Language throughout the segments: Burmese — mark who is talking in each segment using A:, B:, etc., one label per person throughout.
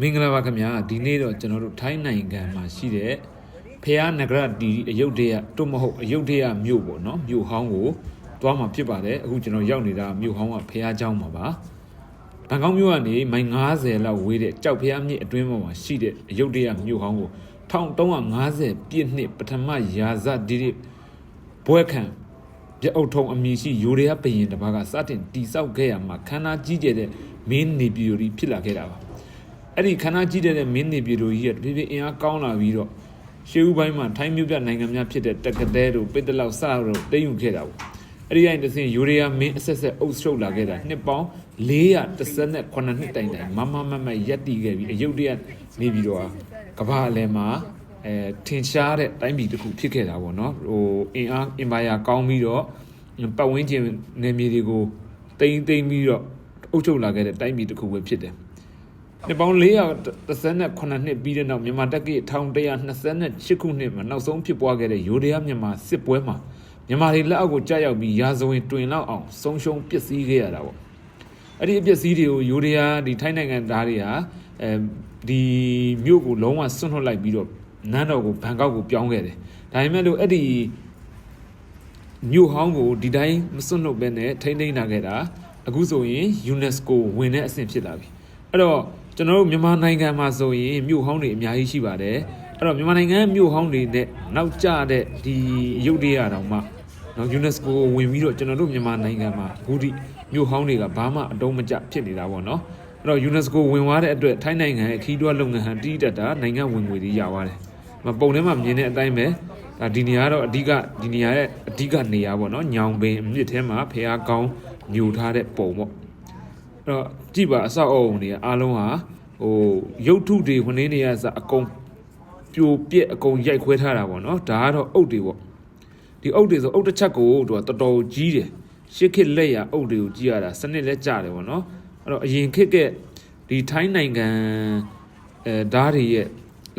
A: မင်္ဂလာပါခင်ဗျာဒီနေ့တော့ကျွန်တော်တို့ထိုင်းနိုင်ငံမှာရှိတဲ့ဖះနဂရတီအယုဒ္ဓယတွတ်မဟုတ်အယုဒ္ဓယမြို့ပေါ့နော်မြို့ဟောင်းကိုသွားမှာဖြစ်ပါတယ်အခုကျွန်တော်ရောက်နေတာမြို့ဟောင်းကဖះเจ้าမှာပါဘန်ကောက်မြို့ကနေမိုင်90လောက်ဝေးတဲ့ကြောက်ဖះမြစ်အတွင်းပေါ်မှာရှိတဲ့အယုဒ္ဓယမြို့ဟောင်းကို1350ပြည့်နှစ်ပထမရာဇဒီရစ်ဘွဲခံပြအုပ်ထုံအမည်ရှိယူရီးယားဘရင်တစ်ပါးကစတင်တိစောက်ခဲ့ရမှာခန္ဓာကြီးကျယ်တဲ့မင်းနေပြည်တော်ဖြစ်လာခဲ့တာပါ အဲ့ဒီခန္ဓာကြီးတဲ့မင်းနေပြည်တော်ကြီးကတဖြည်းဖြည်းအင်အားကောင်းလာပြီးတော့ရှေးဦးပိုင်းမှာထိုင်းမြို့ပြနိုင်ငံများဖြစ်တဲ့တက်ကတဲတို့ပိတ္တလောက်စတို့တိမ့်ယူခဲ့တာပေါ့အဲ့ဒီတိုင်းတစ်စင်ယူရီးယားမင်းအဆက်ဆက်အုပ်ချုပ်လာခဲ့တာနှစ်ပေါင်း418နှစ်တိုင်တိုင်မမမမရက်တီခဲ့ပြီးအယုတ်တရနေပြီးတော့ကမ္ဘာအလယ်မှာအဲထင်ရှားတဲ့တိုင်းပြည်တစ်ခုဖြစ်ခဲ့တာပေါ့နော်ဟိုအင်အားအင်ပါယာကောင်းပြီးတော့ပတ်ဝန်းကျင်နေမြေတွေကိုတိမ့်တိမ့်ပြီးတော့အုပ်ချုပ်လာခဲ့တဲ့တိုင်းပြည်တစ်ခုပဲဖြစ်တယ် နှစ်ပေါင်း438နှစ်ပြီးတဲ့နောက်မြန်မာတက္ကသိုလ်1128ခုနှစ်မှာနောက်ဆုံးဖြစ်ပွားခဲ့တဲ့ရိုဒီယာမြန်မာစစ်ပွဲမှာမြန်မာတွေလက်အောက်ကိုကြာရောက်ပြီးရာဇဝင်တွင်လောက်အောင်ဆုံးရှုံးပျက်စီးခဲ့ရတာပေါ့အဲ့ဒီအပျက်စီးတွေကိုရိုဒီယာဒီထိုင်းနိုင်ငံသားတွေဟာအဲဒီမြို့ကိုလုံးဝဆွန့်လွတ်လိုက်ပြီးတော့နန်းတော်ကိုဘန်ကောက်ကိုပြောင်းခဲ့တယ်ဒါပေမဲ့လို့အဲ့ဒီမြို့ဟောင်းကိုဒီတိုင်းမစွန့်လွတ်ဘဲနဲ့ထိမ့်သိမ်းလာခဲ့တာအခုဆိုရင် UNESCO ဝင်တဲ့အဆင့်ဖြစ်လာပြီအဲ့တော့ ကျွန်တော်တို့မြန်မာနိုင်ငံမှာဆိုရင်မြို့ဟောင်းတွေအများကြီးရှိပါတယ်အဲ့တော့မြန်မာနိုင်ငံမြို့ဟောင်းတွေနဲ့နောက်ကျတဲ့ဒီရုပ်တရားတောင်မှနော် UNESCO ကိုဝင်ပြီးတော့ကျွန်တော်တို့မြန်မာနိုင်ငံမှာအခုထိမြို့ဟောင်းတွေကဘာမှအတုံးမကျဖြစ်နေတာပေါ့နော်အဲ့တော့ UNESCO ဝင်သွားတဲ့အတွက်ထိုင်းနိုင်ငံရဲ့ခီးတွားလုပ်ငန်းဟန်တီးတက်တာနိုင်ငံဝင်ငွေတွေရပါတယ်မပုံထဲမှာမြင်တဲ့အတိုင်းပဲဒါဒီနေရာတော့အဓိကဒီနေရာရဲ့အဓိကနေရာပေါ့နော်ညောင်ပင်အမြစ်ထဲမှာဖះကောင်းညူထားတဲ့ပုံပေါ့ အဲ့တော့ကြည့်ပါအဆောက်အအုံတွေအားလုံးဟာဟိုရုပ်ထုတွေဝင်နေနေရစအကုန်ပြိုပြက်အကုန်ရိုက်ခွဲထားတာပေါ့နော်ဒါကတော့အုတ်တွေပေါ့ဒီအုတ်တွေဆိုအုတ်တစ်ချက်ကိုသူကတော်တော်ကြီးတယ်ရှစ်ခစ်လက်ရအုတ်တွေကိုကြည့်ရတာစနစ်လက်ကြတယ်ပေါ့နော်အဲ့တော့အရင်ခေတ်ကဒီထိုင်းနိုင်ငံအဲဓာတ်တွေရဲ့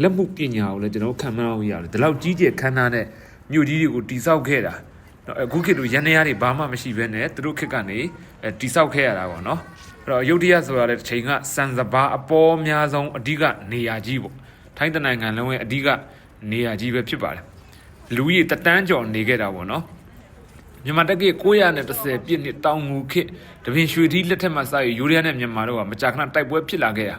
A: လက်မှုပညာကိုလည်းကျွန်တော်ခံမအောင်ရတယ်ဒီလောက်ကြီးကျယ်ခမ်းနားတဲ့မြို့ကြီးတွေကိုတိစောက်ခဲ့တာတော့ အခုခေတ်တို့ရန်နေရတွေဘာမှမရှိဘဲနဲ့သူတို့ခေတ်ကနေအဲတိဆောက်ခဲ့ရတာပေါ့နော်အဲ့တော့ရုတ်တရက်ဆိုတာလည်းတစ်ချိန်ကစံစဘာအပေါ်အများဆုံးအဓိကနေရာကြီးပေါ့ထိုင်းတနိုင်ငံလုံးရဲ့အဓိကနေရာကြီးပဲဖြစ်ပါတယ်လူကြီးတတန်းကျော်နေခဲ့တာပေါ့နော်မြန်မာတက္ကသိုလ်930ပြည့်နှစ်တောင်ငူခေတ်တပင်ရွှေထီးလက်ထက်မှာစရယူရီးယားနဲ့မြန်မာတို့ကမကြာခဏတိုက်ပွဲဖြစ်လာခဲ့တာ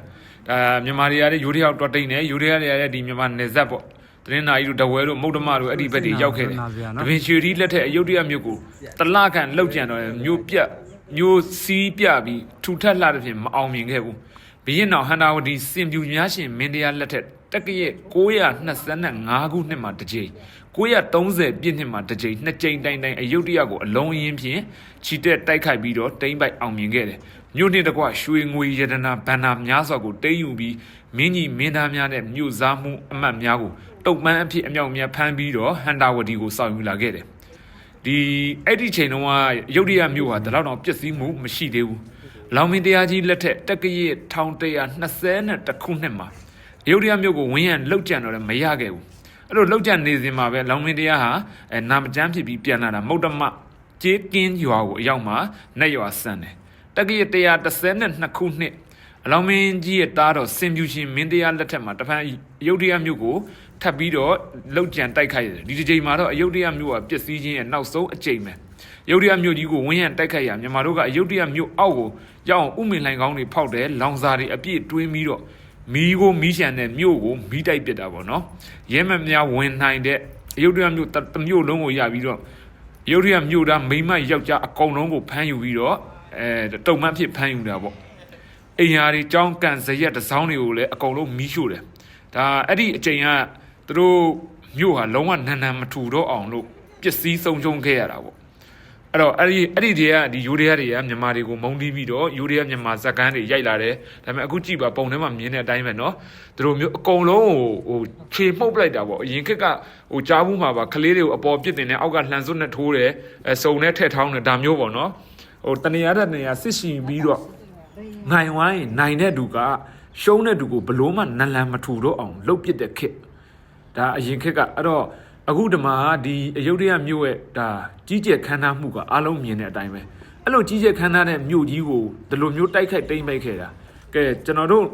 A: ဒါမြန်မာတွေကလည်းယူရီးယားတော်တိန်နေယူရီးယားတွေကလည်းဒီမြန်မာနယ်စပ်ပေါ့ တင်းနာကြီးတို့တဝဲတို့မုတ်တမတို့အဲ့ဒီဘက်တွေရောက်ခဲ့တယ်တပင်ရွှေရီလက်ထက်အယုဒ္ဓယမြို့ကိုတလခန့်လောက်ကြံတော့မြို့ပြတ်မြို့စီးပြပြီးထူထပ်လှတဲ့ဖြင့်မအောင်မြင်ခဲ့ဘူးဘုရင်တော်ဟန္တာဝတီစင်ပြူများရှင်မင်းတရားလက်ထက်တက္ကရာ925ခုနှစ်မှာတစ်ကြိမ်930ပြည့်နှစ်မှာတစ်ကြိမ်နှစ်ကြိမ်တိုင်တိုင်အယုဒ္ဓယကိုအလုံးအင်းဖြင့်ချီတက်တိုက်ခိုက်ပြီးတော့တိမ့်ပိုက်အောင်မြင်ခဲ့တယ် မြို့နှစ်တကွရွှေငွေရတနာဗန္နာများစွာကိုတိမ့်ယူပြီးမင်းကြီးမင်းသားများနဲ့မြို့စားမှုအမတ်များကိုတုတ်ပန်းအဖြစ်အမြောက်များဖမ်းပြီးတော့ဟန္တာဝတီကိုစောင့်ယူလာခဲ့တယ်ဒီအဲ့ဒီချိန်တုန်းကရုတ်တရက်မြို့ဟာဒီလောက်တော့ပျက်စီးမှုမရှိသေးဘူး။လောင်မင်းတရားကြီးလက်ထက်တက္ကရာ1120ခုနှစ်မှာရုတ်တရက်မြို့ကိုဝင်းရံလောက်ကြံတော့လည်းမရခဲ့ဘူး။အဲ့လိုလောက်ကြံနေစဉ်မှာပဲလောင်မင်းတရားဟာအဲနာမကျန်းဖြစ်ပြီးပြန်လာတာမုတ်တမကျေးကင်းရွာကိုအရောက်မှာနှက်ရွာဆန်တယ်။ တက္ကရာ132ခုနှစ်အလောင်းမင်းကြီးရဲ့တားတော်စင်ပြူရှင်မင်းတရားလက်ထက်မှာတဖန်ရုတ်တရက်မြို့ကိုထပ်ပြီးတော့လောက်ကြံတိုက်ခိုက်ရတယ်ဒီတစ်ချိန်မှာတော့အယုဒ္ဓယမြို့ကပျက်စီးခြင်းရဲ့နောက်ဆုံးအကြိမ်ပဲယုဒ္ဓယမြို့ကြီးကိုဝင်းရံတိုက်ခိုက်ရမြန်မာတို့ကအယုဒ္ဓယမြို့အောက်ကိုရောက်အောင်ဥမင်လိုင်ကောင်းတွေဖောက်တယ်လောင်စာတွေအပြည့်တွင်းပြီးတော့မီးကိုမီးရှံတဲ့မြို့ကိုမီးတိုက်ပစ်တာပေါ့နော်ရဲမများဝင်နိုင်တဲ့အယုဒ္ဓယမြို့တစ်မြို့လုံးကိုရပြီးတော့ယုဒ္ဓယမြို့သားမိမယောက်ျားအကုန်လုံးကိုဖမ်းယူပြီးတော့ အဲတုံမတ်ဖြစ်ဖမ်းယူတာပေါ့ အိမ်ယာတွေကြောင်းကန်ဇရက်တစ်စောင်းတွေကိုလည်းအကုန်လုံးမီးရှို့တယ်ဒါအဲ့ဒီအချိန်ကသူတို့မြို့ဟာလုံးဝနန်နန်မထူတော့အောင်လို့ပစ္စည်းဆုံးရှုံးခဲ့ရတာပေါ့အဲ့တော့အဲ့ဒီအဲ့ဒီတည်းကဒီယူရီးယားတွေကမြန်မာတွေကိုမုန်းတီးပြီးတော့ယူရီးယားမြန်မာဇက်ကန်တွေရိုက်လာတယ်ဒါပေမဲ့အခုကြည့်ပါပုံထဲမှာမြင်တဲ့အတိုင်းပဲเนาะသူတို့မျိုးအကုန်လုံးကိုဟိုခြေမှုတ်ပလိုက်တာပေါ့အရင်ခက်ကဟိုကြားဘူးမှာပါကလေးတွေကိုအပေါ်ပစ်တင်တယ်အောက်ကလှန်စွတ်နဲ့ထိုးတယ်အဲစုံနဲ့ထည့်ထောင်းတယ်ဒါမျိုးပေါ့เนาะ ဟိုတနေရာတဲ့နေရာစစ်ရှင်ပြီးတော့နိုင်ဝိုင်းနိုင်တဲ့သူကရှုံးတဲ့သူကိုဘလို့မှနလန်မထူတော့အောင်လှုပ်ပစ်တဲ့ခစ်ဒါအရင်ခက်ကအဲ့တော့အခုဒီမှာဒီအယုဒ္ဓယမြို့ရဲ့ဒါကြီးကျယ်ခမ်းနားမှုကအားလုံးမြင်တဲ့အတိုင်းပဲအဲ့လိုကြီးကျယ်ခမ်းနားတဲ့မြို့ကြီးကိုဒီလိုမျိုးတိုက်ခိုက်တိမ့်ပိုက်ခဲ့တာကဲကျွန်တော်တို့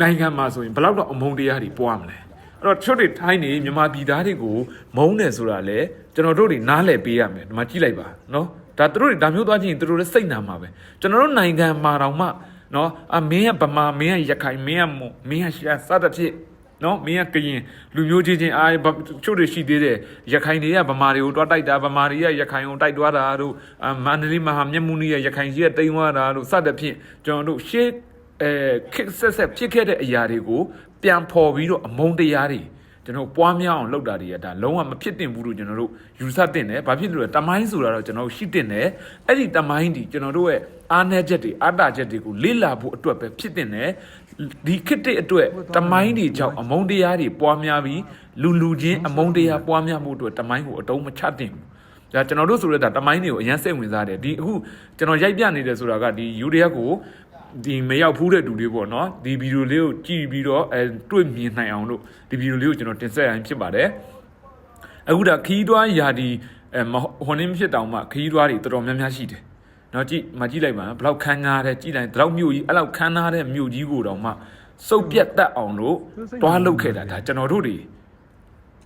A: နိုင်ငံမှာဆိုရင်ဘယ်လောက်တော့အမုန်းတရားတွေပွားမလဲအဲ့တော့တချို့တွေထိုင်းနေမြန်မာပြည်သားတွေကိုမုန်းတယ်ဆိုတာလေကျွန်တော်တို့တွေနားလည်ပေးရမယ်ဒီမှာကြည့်လိုက်ပါနော် ဒါသူတို့တွေဒါမျိုးသွားကြည့်ရင်သူတို့လည်းစိတ်နာမှာပဲကျွန်တော်တို့နိုင်ငံမှာတောင်မှနော်အမင်းကဗမာမင်းကရခိုင်မင်းကမွန်မင်းကရှာစသဖြင့်နော်မင်းကကရင်လူမျိုးချင်းချင်းအားဘချို့တွေရှိသေးတယ်ရခိုင်တွေကဗမာတွေကိုတွားတိုက်တာဗမာတွေကရခိုင်ကိုတိုက်တွားတာတို့အမန္တလေးမဟာမြတ်မုနီရရခိုင်ကြီးကတိမ်သွားတာတို့စသဖြင့်ကျွန်တော်တို့ရှေးအဲခက်ဆက်ဆက်ဖြစ်ခဲ့တဲ့အရာတွေကိုပြန်ဖော်ပြီးတော့အမုန်းတရားတွေ ကျွန်တော်ပွားများအောင်လုပ်တာတွေကဒါလုံးဝမဖြစ်တင်ဘူးလို့ကျွန်တော်တို့ယူဆတင်တယ်။ဘာဖြစ်လို့လဲတမိုင်းဆိုတာတော့ကျွန်တော်တို့ရှိတင်တယ်။အဲ့ဒီတမိုင်းဒီကျွန်တော်တို့ရဲ့အားနည်းချက်တွေအတ္တချက်တွေကိုလေ့လာဖို့အတွက်ပဲဖြစ်တင်တယ်။ဒီခစ်တဲ့အတွက်တမိုင်းတွေကြောင့်အမုန်းတရားတွေပွားများပြီးလူလူချင်းအမုန်းတရားပွားများမှုအတွက်တမိုင်းကိုအတုံးမချတင်ဘူး။ဒါကျွန်တော်တို့ဆိုရတာတမိုင်းတွေကိုအရင်စိတ်ဝင်စားတယ်ဒီအခုကျွန်တော်ရိုက်ပြနေတယ်ဆိုတာကဒီယူရီယာကို ဒီမရောက်ဖူးတဲ့လူတွေပေါ့နော်ဒီဗီဒီယိုလေးကိုကြည့်ပြီးတော့အဲတွေ့မြင်နိုင်အောင်လို့ဒီဗီဒီယိုလေးကိုကျွန်တော်တင်ဆက်ရရင်ဖြစ်ပါတယ်အခုဒါခီးတွားယာဒီအဲမဟိုနင်းဖြစ်တောင်မှခီးတွားတွေတော်တော်များများရှိတယ်နော်ကြည့်မကြည့်လိုက်ပါဘလောက်ခန်းကားတဲ့ကြည့်လိုက်ဒီလောက်မြို့ကြီးအဲ့လောက်ခန်းကားတဲ့မြို့ကြီးကိုတောင်မှစုပ်ပြတ်တတ်အောင်လို့တွားလုပ်ခဲ့တာဒါကျွန်တော်တို့တွေ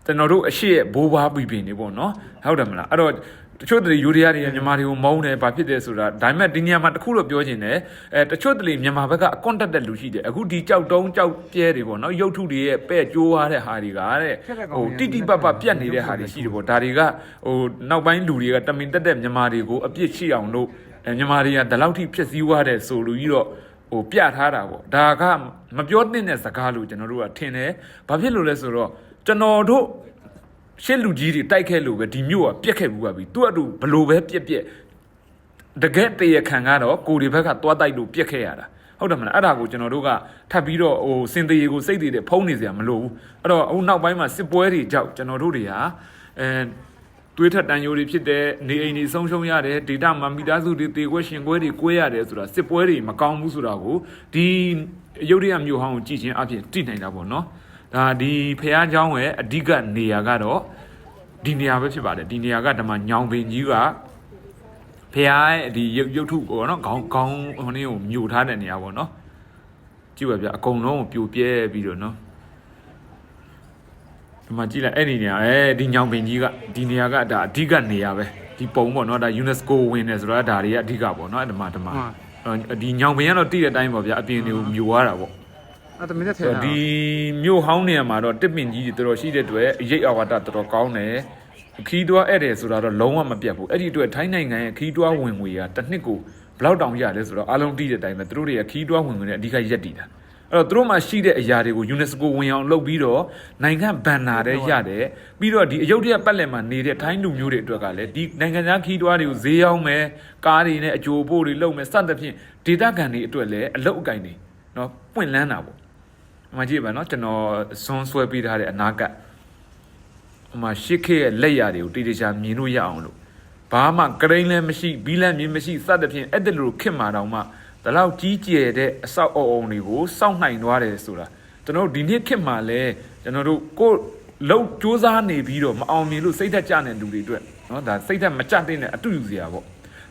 A: ကျွန်တော်တို့အရှိရဲ့ဘိုးဘွားပြည်ပင်နေပေါ့နော်ဟုတ်တယ်မလားအဲ့တော့ တချို့တလေယူရီးယားတွေကမြန်မာတွေကိုမုန်းတယ်ဘာဖြစ်တယ်ဆိုတာဒါပေမဲ့ဒီနေရာမှာတခုတော့ပြောချင်တယ်အဲတချို့တလေမြန်မာဘက်ကအကွန်တက်တဲ့လူရှိတယ်အခုဒီကြောက်တုံးကြောက်ပြဲတွေပေါ့နော်ရုပ်ထုတွေရဲ့ပဲ့ကြိုးရတဲ့ဟာတွေကတဲ့ဟိုတိတိပပပြတ်နေတဲ့ဟာတွေရှိတယ်ပေါ့ဒါတွေကဟိုနောက်ပိုင်းလူတွေကတမင်တက်တဲ့မြန်မာတွေကိုအပြစ်ရှိအောင်လို့အဲမြန်မာတွေကဒီလောက်ထိဖြစ်စည်းသွားတယ်ဆိုလို့ကြီးတော့ဟိုပြထားတာပေါ့ဒါကမပြောသင့်တဲ့စကားလို့ကျွန်တော်တို့ကထင်တယ်ဘာဖြစ်လို့လဲဆိုတော့ကျွန်တော်တို့ ရှစ်လူကြီးတွေတိုက်ခဲ့လို့ပဲဒီမြို့ကပြက်ခဲ့ဘူးပါပြီသူ့အတူဘလို့ပဲပြက်ပြက်တကယ်တရခံကတော့ကိုဒီဘက်ကသွားတိုက်လို့ပြက်ခဲ့ရတာဟုတ်တယ်မလားအဲ့ဒါကိုကျွန်တော်တို့ကထပ်ပြီးတော့ဟိုစင်သေးကိုစိတ်တည်တယ်ဖုံးနေစရာမလိုဘူးအဲ့တော့အခုနောက်ပိုင်းမှာစစ်ပွဲတွေကြောက်ကျွန်တော်တို့တွေဟာအဲတွေးထက်တန်ယိုတွေဖြစ်တဲ့နေအိမ်တွေဆုံးရှုံးရတယ်ဒေတာမှာမိသားစုတွေတေခွဲရှင်ခွဲတွေကွဲရတယ်ဆိုတာစစ်ပွဲတွေမကောင်းဘူးဆိုတာကိုဒီရုပ်ရည်မျိုးဟောင်းကိုကြည့်ချင်းအဖြစ်သိနိုင်တာပေါ့နော် ဒါဒီဖះเจ้าရဲ့အဓိကနေရာကတော့ဒီနေရာပဲဖြစ်ပါတယ်ဒီနေရာကဓမ္မညောင်ပင်ကြီးကဖះရဲ့ဒီရုပ်ရုပ်ထုပေါ့နော်ခေါင်းခေါင်းဟိုနေ့ကိုမြူထားတဲ့နေရာပေါ့နော်ကြည့်ပါဗျအကုန်လုံးကိုပြိုပြဲပြီးတော့နော်ဒီမှာကြည့်လိုက်အဲ့ဒီနေရာအဲဒီညောင်ပင်ကြီးကဒီနေရာကဒါအဓိကနေရာပဲဒီပုံပေါ့နော်ဒါ UNESCO ဝင်တယ်ဆိုတော့ဒါတွေကအဓိကပေါ့နော်ဓမ္မဓမ္မဒီညောင်ပင်ကတော့တည့်တဲ့အတိုင်းပေါ့ဗျအပြင်တွေကိုမြူသွားတာပေါ့
B: အဲ့ဒါမင်းတက်ထဲ
A: ဆို
B: တာ
A: တော့ဒီမြို့ဟောင်းနေရာမှာတော့တစ်ပင်ကြီးတွေတော်တော်ရှိတဲ့အတွက်အရေးအဝါဒတော်တော်ကောင်းတယ်ခီးတွားဧည့်တယ်ဆိုတာတော့လုံးဝမပြတ်ဘူးအဲ့ဒီအတွက်ထိုင်းနိုင်ငံရဲ့ခီးတွားဝင်ငွေကတစ်နှစ်ကိုဘယ်လောက်တောင်ရတယ်ဆိုတော့အားလုံးသိတဲ့အတိုင်းပဲသူတို့တွေကခီးတွားဝင်ငွေနဲ့အဓိကရက်တည်တာအဲ့တော့သူတို့မှာရှိတဲ့အရာတွေကို UNESCO ဝင်အောင်လုပ်ပြီးတော့နိုင်ငံဘန်နာတဲ့ရတယ်ပြီးတော့ဒီအယုဒ္ဓယပတ်လည်မှာနေတဲ့ထိုင်းလူမျိုးတွေအတွက်ကလည်းဒီနိုင်ငံခြားခီးတွားတွေကိုဈေးရောက်မယ်ကားတွေနဲ့အကြိုပို့တွေလုပ်မယ်စသဖြင့်ဒေတာကန်တွေအတွက်လည်းအလုတ်အကင်တွေနော်ပွင့်လန်းတာပေါ့။ မကြည့်ပါနော်ကျွန်တော်ဇွန်ဆွဲပေးထားတဲ့အနာကတ်ဟိုမှာရှစ်ခေရဲ့လက်ရာတွေကိုတိတိကျကျမြင်လို့ရအောင်လို့ဘာမှကရိန်းလည်းမရှိဘီလန့်မြင်မရှိစသဖြင့်အဲ့ဒါလိုခင်မာတောင်မှဒီလောက်ကြီးကျယ်တဲ့အဆောက်အအုံတွေကိုစောင့်နိုင်သွားတယ်ဆိုတာကျွန်တော်တို့ဒီနေ့ခင်မာလဲကျွန်တော်တို့ကိုယ်လုံစူးစမ်းနေပြီးတော့မအောင်မြင်လို့စိတ်သက်ကြတဲ့လူတွေအတွက်နော်ဒါစိတ်သက်မကြတဲ့အတူယူစရာပေါ့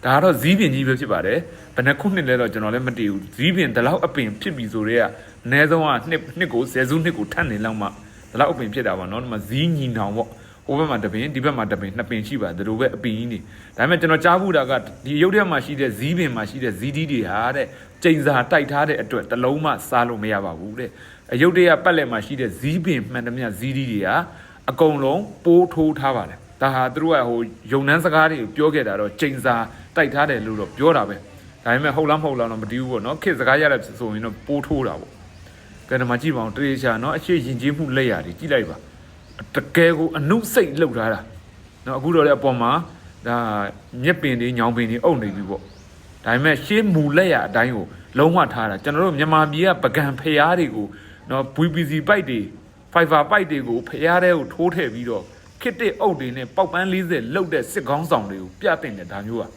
A: ဒါကတော့ဇီးပင်ကြီးပဲဖြစ်ပါတယ်ဘယ်နှခုနှစ်လဲတော့ကျွန်တော်လည်းမတည်ဘူးဇီးပင်ဒီလောက်အပင်ဖြစ်ပြီဆိုတော့အနည်းဆုံးကနှစ်နှစ်ကို10စုနှစ်ကိုထပ်နေလောက်မှဒီလောက်အပင်ဖြစ်တာပေါ့နော်ဒီမှာဇီးညီနောင်ပေါ့ဟိုဘက်မှာတပင်ဒီဘက်မှာတပင်နှစ်ပင်ရှိပါဒါလိုပဲအပင်ကြီးနေဒါပေမဲ့ကျွန်တော်ကြားဘူးတာကဒီရုပ်ရက်မှာရှိတဲ့ဇီးပင်မှာရှိတဲ့ဇီးဒီတွေဟာတဲ့ကျိန်စာတိုက်ထားတဲ့အတွက်တလုံးမှစားလို့မရပါဘူးတဲ့အယုတ်တရပတ်လည်မှာရှိတဲ့ဇီးပင်မှန်တမျှဇီးဒီတွေဟာအကုန်လုံးပိုးထိုးထားပါတယ်ဒါဟာသူတို့ကဟိုယုံနှန်းစကားတွေကိုပြောခဲ့တာတော့ကျိန်စာ တိုက်ထားတယ်လို့တော့ပြောတာပဲဒါပေမဲ့ဟုတ်လားမဟုတ်လားတော့မတည်ဘူးပေါ့နော်ခေတ်စကားရတဲ့ဆိုရင်တော့ပိုးထိုးတာပေါ့ကဲဒီမှာကြည့်ပါအောင်တရေချာနော်အရှိရင်ချင်းမှုလက်ရတယ်ကြည့်လိုက်ပါတကယ်ကိုအနုစိတ်လှုပ်ထားတာနော်အခုတော့လည်းအပေါ်မှာဒါမြက်ပင်တွေညောင်ပင်တွေအုပ်နေပြီပေါ့ဒါပေမဲ့ရှေးမူလက်ရအတိုင်းကိုလုံးဝထားတာကျွန်တော်တို့မြန်မာပြည်ကပကံဖျားတွေကိုနော် VPC ပိုက်တွေ Fiverr ပိုက်တွေကိုဖျားတဲ့ကိုထိုးထည့်ပြီးတော့ခစ်တဲ့အုပ်တွေနဲ့ပေါက်ပန်း40လောက်တဲ့စစ်ကောင်းဆောင်တွေကိုပြတင်တယ်ဒါမျိုးอ่ะ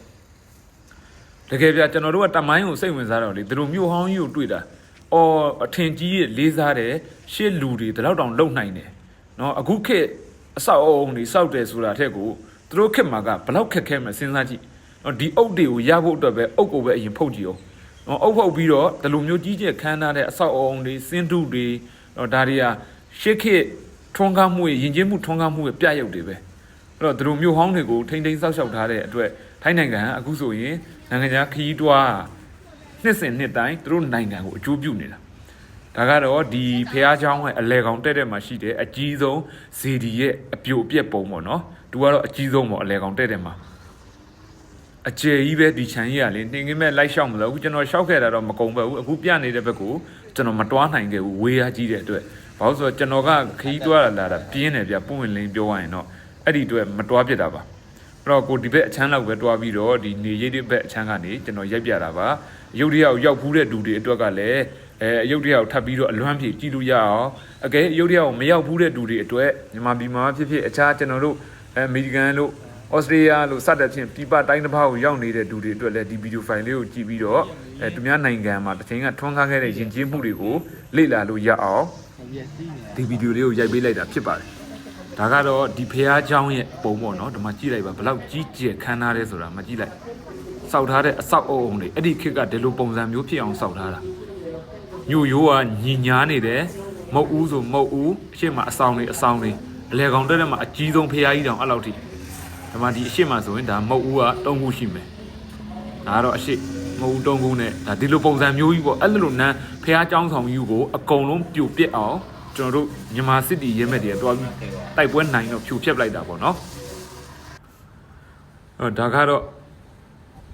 A: တကယ်ပြကျွန်တော်တို့ကတမိုင်းကိုစိတ်ဝင်စားတော့လေသူတို့မြို့ဟောင်းကြီးကိုတွေ့တာအော်အထင်ကြီးရဲ့လေးစားတယ်ရှေ့လူတွေဒီလောက်တောင်လုံနိုင်တယ်နော်အခုခေတ်အဆောက်အအုံတွေစောက်တယ်ဆိုတာထက်ကိုသူတို့ခေတ်မှာကဘလောက်ခက်ခဲမှစဉ်းစားကြည့်နော်ဒီအုပ်တွေကိုရဖို့အတွက်ပဲအုပ်ကိုပဲအရင်ဖုတ်ကြည့်အောင်နော်အုပ်ဖုတ်ပြီးတော့ဒီလိုမျိုးကြီးကျယ်ခမ်းနားတဲ့အဆောက်အအုံတွေစင်းတုတွေနော်ဒါတွေကရှေ့ခေတ်ထွန်းကားမှုရဲ့ယဉ်ကျေးမှုထွန်းကားမှုရဲ့ပြရုပ်တွေပဲအဲ့တော့ဒီလိုမျိုးဟောင်းတွေကိုထိမ့်ထိမ့်စောက်ရှောက်ထားတဲ့အတွက်ထိုင်းနိုင်ငံအခုဆိုရင် နိုင်ငံခြားခရီးတွားနှစ်စဉ်နှစ်တိုင်းသူတို့နိုင်ငံကိုအကျိုးပြုနေတာ ဒါကတော့ဒီဖះเจ้าရဲ့အလဲကောင်တက်တဲ့မှာရှိတယ်အကြီးဆုံးဇေဒီရဲ့အပြိုအပြက်ပုံပေါ့နော်သူကတော့အကြီးဆုံးပေါ့အလဲကောင်တက်တဲ့မှာအကျယ်ကြီးပဲဒီခြံကြီးကလေနှင်းကင်းမဲ့လိုက်ရှောက်မလို့အခုကျွန်တော်ရှောက်ခဲ့တာတော့မကုံပဲဘူးအခုပြနေတဲ့ဘက်ကိုကျွန်တော်မတွားနိုင်ခဲ့ဘူးဝေးရကြီးတဲ့အတွက်ဘာလို့ဆိုတော့ကျွန်တော်ကခရီးတွားလာလာတာပြင်းတယ်ဗျပုံဝင်လင်းပြောရရင်တော့အဲ့ဒီအတွက်မတွားပြစ်တာပါ အဲ့တော့ကိုဒီဘက်အချမ်းလောက်ပဲတွားပြီးတော့ဒီနေရိပ်တဲ့ဘက်အချမ်းကနေကျွန်တော်ရိုက်ပြတာပါရုပ်တရက်ကိုရောက်ဖူးတဲ့လူတွေအတွက်ကလည်းအဲရုပ်တရက်ကိုထပ်ပြီးတော့အလွမ်းပြေကြည့်လို့ရအောင်အကဲရုပ်တရက်ကိုမရောက်ဖူးတဲ့လူတွေအတွက်မြန်မာပြည်မှာဖြစ်ဖြစ်အခြားကျွန်တော်တို့အမေရိကန်လို့ဩစတြေးလျလို့စတဲ့ဖြင့်ပြည်ပတိုင်းတစ်ပါးကိုရောက်နေတဲ့လူတွေအတွက်လည်းဒီဗီဒီယိုဖိုင်လေးကိုကြည့်ပြီးတော့အဲသူများနိုင်ငံမှာတစ်ချိန်ကထွန်းကားခဲ့တဲ့ယဉ်ကျေးမှုတွေကိုလေ့လာလို့ရအောင်ဒီဗီဒီယိုလေးကိုရိုက်ပေးလိုက်တာဖြစ်ပါတယ် ဒါကတော့ဒီဖះเจ้าရဲ့ပုံပေါ့နော်ဒီမှာကြည့်လိုက်ပါဘယ်လောက်ကြီးကျယ်ခမ်းနားလဲဆိုတာမကြည့်လိုက်စောက်ထားတဲ့အဆောက်အအုံတွေအဲ့ဒီခေတ်ကဒီလိုပုံစံမျိုးဖြစ်အောင်စောက်ထားတာညိုရိုးကညီညာနေတယ်မုတ်ဦးဆိုမုတ်ဦးအရှိမအဆောင်တွေအဆောင်တွေအလဲကောင်တက်တဲ့မှာအကြီးဆုံးဖះကြီးတောင်အဲ့လောက်ထိဒီမှာဒီအရှိမဆိုရင်ဒါမုတ်ဦးက၃ခုရှိမယ်ဒါကတော့အရှိမုတ်ဦး၃ခုနဲ့ဒါဒီလိုပုံစံမျိုးကြီးပေါ့အဲ့လိုနန်းဖះเจ้าဆောင်ကြီးကိုအကုန်လုံးပြိုပစ်အောင် ကျွန်တော်တို့မြန်မာစစ်တီရဲမဲ့တွေကတော့တိုက်ပွဲနိုင်တော့ဖြိုဖျက်လိုက်တာပေါ့နော်အဲ့တော့ဒါကတော့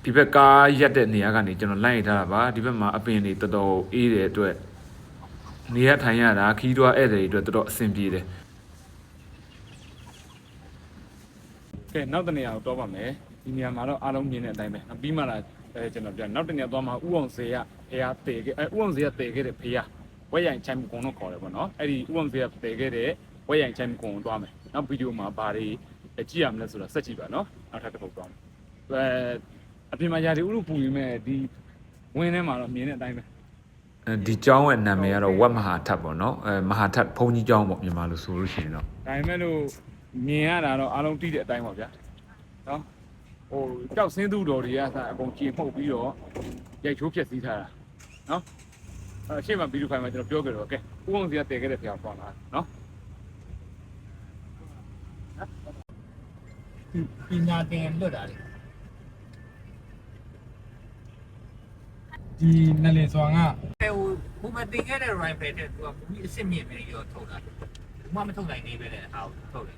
A: ဒီဘက်ကားရက်တဲ့နေရာကနေကျွန်တော်လိုက်ရထားတာပါဒီဘက်မှာအပင်တွေတော်တော်အေးတဲ့အတွက်နေရထိုင်ရတာခီးတွားဧည့်သည်တွေအတွက်တော်တော်အဆင်ပြေတယ်ကဲနောက်တနေရာကိုတော့ပါမယ်ဒီနေရာမှာတော့အားလုံးမြင်တဲ့အတိုင်းပဲနောက်ပြီးမှလာအဲကျွန်တော်ပြန်နောက်တနေရာသွားမှာဥအောင်စေရဖះတည်ခဲ့အဲဥအောင်စေရတည်ခဲ့တဲ့ဖះ ဝက်ရိုင်ချိုင်မကုံတော့ခေါ်တယ်ပေါ့နော်အဲ့ဒီဥအောင်စေရတည်ခဲ့တဲ့ဝက်ရိုင်ချိုင်မကုံကိုသွားမယ်နောက်ဗီဒီယိုမှာဘာတွေကြည့်ရမလဲဆိုတာစက်ကြည့်ပါနော်နောက်ထပ်တစ်ပုတ်သွားမယ်အဲအပြင်မှာຢာဒီဥရုပူယူမဲ့ဒီဝင်းထဲမှာတော့မြင်တဲ့အတိုင်းပဲဒီကျောင်းရဲ့နာမည်ကတော့ဝက်မဟာထပ်ပေါ့နော်အဲမဟာထပ်ဘုံကြီးကျောင်းပေါ့မြန်မာလိုဆိုလို့ရှိရင်တော့ဒါပေမဲ့လို့မြင်ရတာတော့အားလုံးတိတဲ့အတိုင်းပါဗျာနော်ဟိုကြောက်စင်းသူတော်တွေကစအကုန်ကြည်မှုတ်ပြီးတော့ရိုက်ချိုးဖြက်စီးထားတာနော် အဲရှေ့မှာဗီဒီယိုဖိုင်မှာကျွန်တော်ပြောကြတော့ကဲဥအောင်စီကတည်ခဲ့တဲ့ဖျောင်းပေါင်းလာနော်
B: ပညာသင်လွတ်တာလေဒီနယ်လေစွာကဟိုဘုမတင်ခဲ့တဲ့ rifle တဲ့သူကဘူးအစ်စ်မြင့်ပဲရောထုတ်တာဘူးမမထုတ်နိုင်နေပဲလေအားထုတ်တယ်